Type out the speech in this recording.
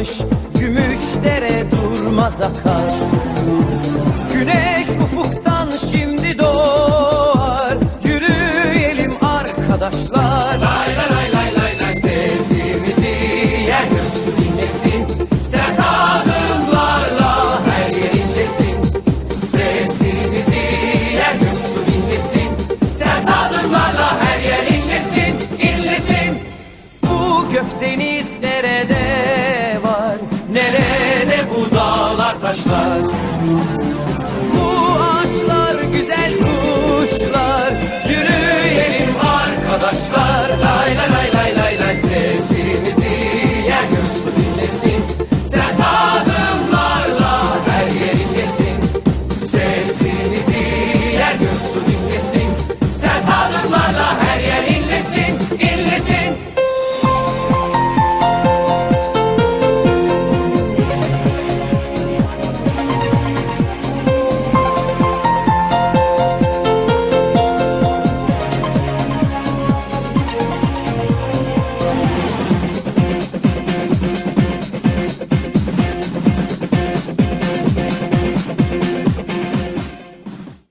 yağmış Gümüş dere durmaz akar. Güneş ufuktan şimdi doğar Yürüyelim arkadaşlar. Lay lay lay lay lay lay Sesimizi yer göğsü dinlesin. Sert adımlarla her yerindesin. Sesimizi yer göğsü dinlesin. Sert adımlarla her yerindesin İnlesin Bu gökdeniz nerede? Thank you.